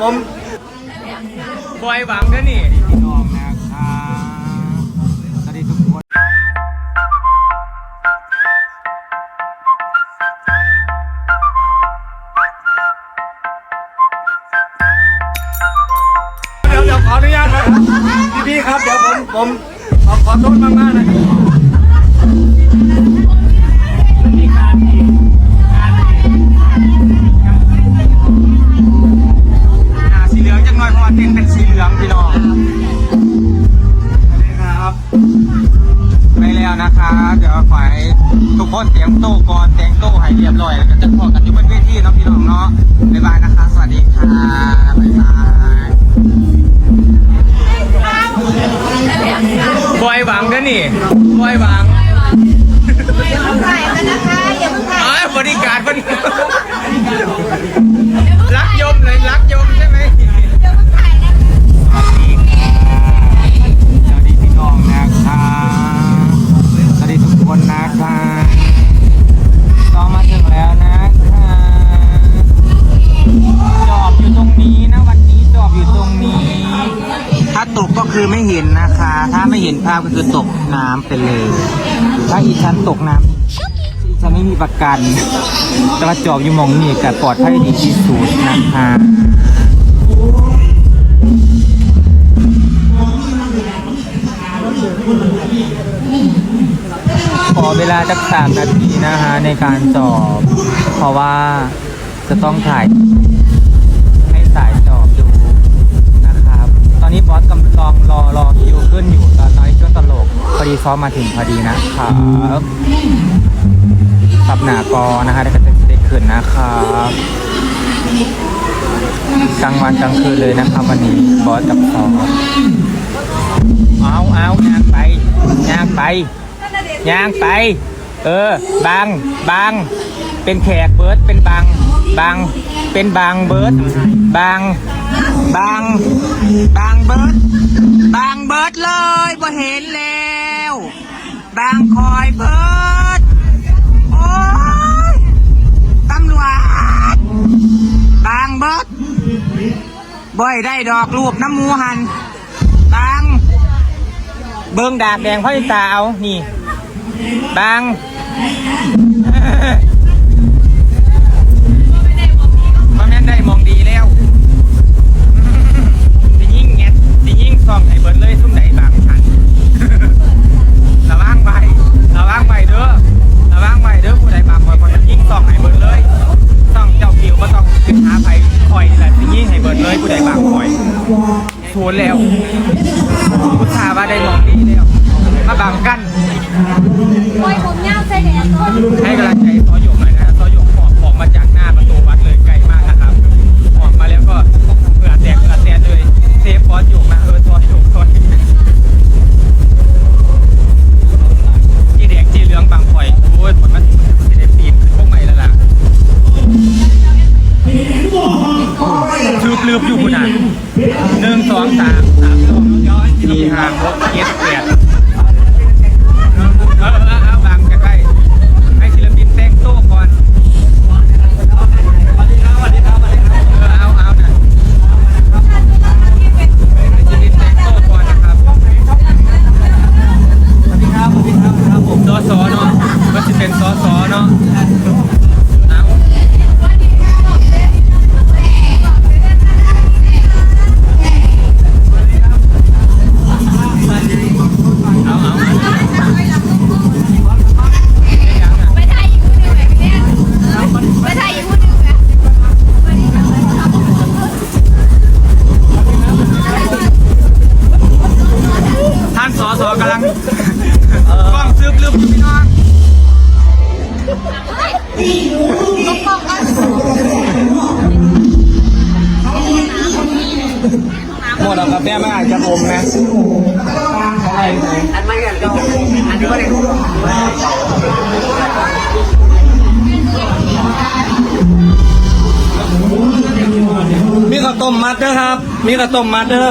ผมบอยหวังนะนี่พี่น้องนะครับสวัสดีทุกคนเดี๋ยวเดี๋ยวขออนุญาตนะพี่พี่ครับ เดี๋ยวผมผมขอขอโทษมากมากๆนะครับ แล้วนะคะ เดี๋ยวขอให้ทุกคนเตรียมโต๊ะก่อนเตรียมโต๊ะให้เรียบร้อยแล้วก็จะพอกันอยู่บนเวทีเนาะพี่น้องเนาะบ๊ายบายนะคะ สวัสดีค่ะ คือไม่เห็นนะคะ ถ้าไม่เห็นภาพก็คือตกน้ำไปเลย ถ้าอีฉันตกน้ำอีฉันไม่มีประกัน แต่ว่าจอบอยู่มองนี่กับปลอดภัยดีที่สุดนะคะขอเวลาสักสามนาทีนะคะในการจอบ เพราะว่าจะต้องถ่ายให้สาย อนนี้บอสกำลังรอรอคิวขึ้นอยู่ตอนน้ช่วงตลกพอดีซ้อมมาถึงพอดีนะครับสับหนากอนะคะแล้วก็จะได้ขึ้นนะครับกลางวันกลางคืนเลยนะครับวันนี้บอสกับซ้อมเอาเอาย่างไปย่างไปย่างไป เออบังบังเป็นแขกเบิร์ดเป็นบังบังเป็นบังเบิร์ดบัง บังบังเบิร์ดบังเบิร์ดเลยบ่เห็นแล้วบังคอยเบิร์ดโอ้ยตำรวจบังเบิร์ดบ่อยได้ดอกรูปน้ำมูหันบังเบิ้งดากแดงพ่อตาเอานี่บาง อยชวนแล้วผู้ชาว่าได้มองดีแล้ว มาบังกัน สี่ห้าหกเจ็ดแปดเออเออเอาบางใกล้ๆให้ศิลปินแต่งโต๊ะก่อนเออเอาเอานะให้ศิลปินแต่งโต๊ะก่อนนะครับสวัสดีครับสวัสดีครับผมสอสอเนาะก็จะเป็นสอสอเนาะ หมดแล้วกาแฟไม่อาจจะอมนะมีข้าวต้มมัดเด้อครับ มีข้าวต้มมัดเด้อ